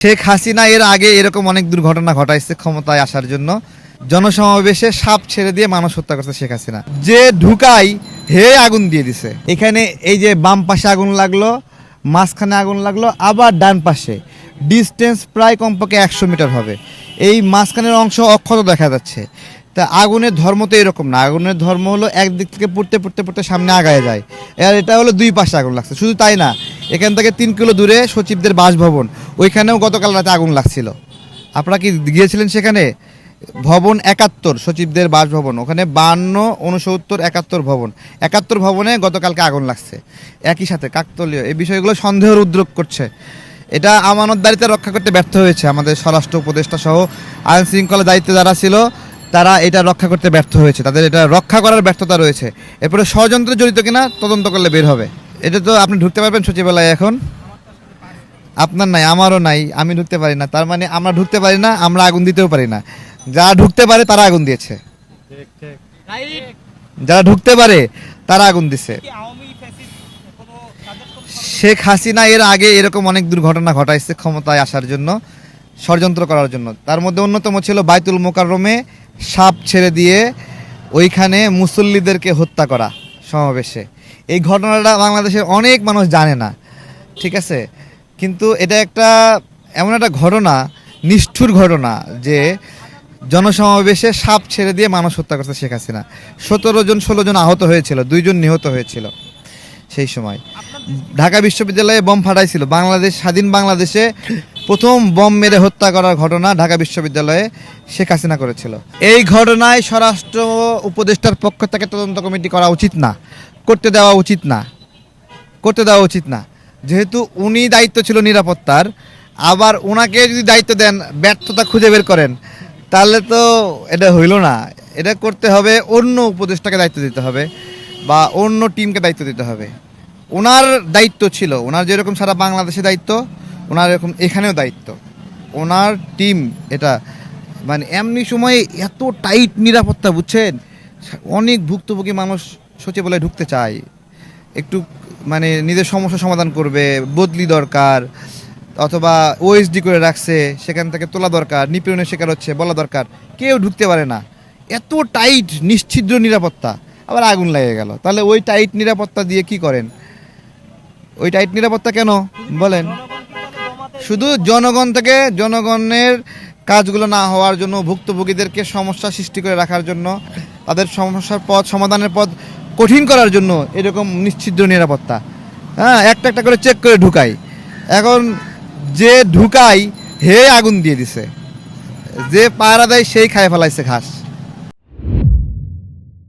শেখ হাসিনা এর আগে এরকম অনেক দুর্ঘটনা ঘটাইছে ক্ষমতায় আসার জন্য। জনসমাবেশে সাপ ছেড়ে দিয়ে মানুষ হত্যা করছে শেখ হাসিনা। যে ঢুকাই হে আগুন দিয়ে দিছে। এখানে এই যে বাম পাশে আগুন লাগল, মাঝখানে আগুন লাগল, আবার ডান পাশে। ডিস্টেন্স প্রায় কমপক্ষে একশো মিটার হবে। এই মাঝখানের অংশ অক্ষত দেখা যাচ্ছে। তা আগুনের ধর্ম তো এরকম না। আগুনের ধর্ম হলো একদিক থেকে পড়তে পড়তে পড়তে সামনে আগায় যায়। আর এটা হলো দুই পাশে আগুন লাগছে। শুধু তাই না এখান থেকে তিন কিলো দূরে সচিবদের বাসভবন। ওইখানেও গতকাল রাতে আগুন লাগছিল। আপনারা কি গিয়েছিলেন সেখানে? ভবন একাত্তর, সচিবদের বাসভবন। ওখানে বান্ন উনসত্তর একাত্তর ভবন। একাত্তর ভবনে গতকালকে আগুন লাগছে। একই সাথে কাকতলীয়। এই বিষয়গুলো সন্দেহের উদ্যোগ করছে। এটা আমানতদারিতে রক্ষা করতে ব্যর্থ হয়েছে আমাদের স্বরাষ্ট্র উপদেষ্টা সহ আইন শৃঙ্খলা দায়িত্বে যারা ছিল, তারা এটা রক্ষা করতে ব্যর্থ হয়েছে। তাদের এটা রক্ষা করার ব্যর্থতা রয়েছে। এরপরে ষড়যন্ত্রে জড়িত কিনা তদন্ত করলে বের হবে। এটা তো আপনি ঢুকতে পারবেন সচিবালয়ে এখন। আপনার নাই, আমারও নাই, আমি ঢুকতে পারি না। তার মানে আমরা ঢুকতে পারি না, আমরা আগুন দিতেও পারি না। যারা ঢুকতে পারে, তারা আগুন দিয়েছে। যারা ঢুকতে পারে, তারা আগুন দিছে। শেখ হাসিনা এর আগে এরকম অনেক দুর্ঘটনা ঘটাইছে ক্ষমতায় আসার জন্য, ষড়যন্ত্র করার জন্য। তার মধ্যে অন্যতম ছিল বাইতুল মোকাররমে সাপ ছেড়ে দিয়ে ওইখানে মুসল্লিদেরকে হত্যা করা সমাবেশে। এই ঘটনাটা বাংলাদেশের অনেক মানুষ জানে না, ঠিক আছে? কিন্তু এটা একটা, এমন একটা ঘটনা, নিষ্ঠুর ঘটনা যে জনসমাবেশে সাপ ছেড়ে দিয়ে মানুষ হত্যা করতে শেখ হাসিনা। সতেরো জন, ষোলো জন আহত হয়েছিল দুইজন নিহত হয়েছিল সেই সময়। ঢাকা বিশ্ববিদ্যালয়ে বোম ফাটাইছিল। বাংলাদেশ, স্বাধীন বাংলাদেশে প্রথম বোম মেরে হত্যা করার ঘটনা ঢাকা বিশ্ববিদ্যালয়ে শেখ হাসিনা করেছিল। এই ঘটনায় স্বরাষ্ট্র উপদেষ্টার পক্ষ থেকে তদন্ত কমিটি করা উচিত না। করতে দেওয়া উচিত না। করতে দেওয়া উচিত না। যেহেতু উনি দায়িত্ব ছিল নিরাপত্তার, আবার ওনাকে যদি দায়িত্ব দেন, ব্যর্থতা খুঁজে বের করেন, তাহলে তো এটা হইল না। এটা করতে হবে অন্য উপদেষ্টাকে দায়িত্ব দিতে হবে বা অন্য টিমকে দায়িত্ব দিতে হবে। ওনার দায়িত্ব ছিল ওনার যেরকম সারা বাংলাদেশে দায়িত্ব ওনার এরকম এখানেও দায়িত্ব। ওনার টিম এটা মানে এমনি সময়ে এত টাইট নিরাপত্তা, বুঝছেন? অনেক ভুক্তভোগী মানুষ সচিবালয়ে ঢুকতে চায় একটু মানে নিজের সমস্যা সমাধান করবে, বদলি দরকার, অথবা ওএসডি করে রাখছে, সেখান থেকে তোলা দরকার, নিপীড়নের শিকার হচ্ছে, বলা দরকার। কেউ ঢুকতে পারে না। এত টাইট নিশ্চিদ্র নিরাপত্তা। আবার আগুন লেগে গেল। তাহলে ওই টাইট নিরাপত্তা দিয়ে কি করেন? ওই টাইট নিরাপত্তা কেন? বলেন। শুধু জনগণ থেকে জনগণের কাজগুলো না হওয়ার জন্য ভুক্তভোগীদেরকে সমস্যা সৃষ্টি করে রাখার জন্য, তাদের সমস্যার পথ, সমাধানের পথ কঠিন করার জন্য এরকম নিশ্চিদ্র নিরাপত্তা। হ্যাঁ একটা একটা করে চেক করে ঢুকাই। এখন যে ঢুকাই, হে আগুন দিয়ে দিছে। যে পাহারা দেয়, সেই খায় ফেলাইছে ঘাস।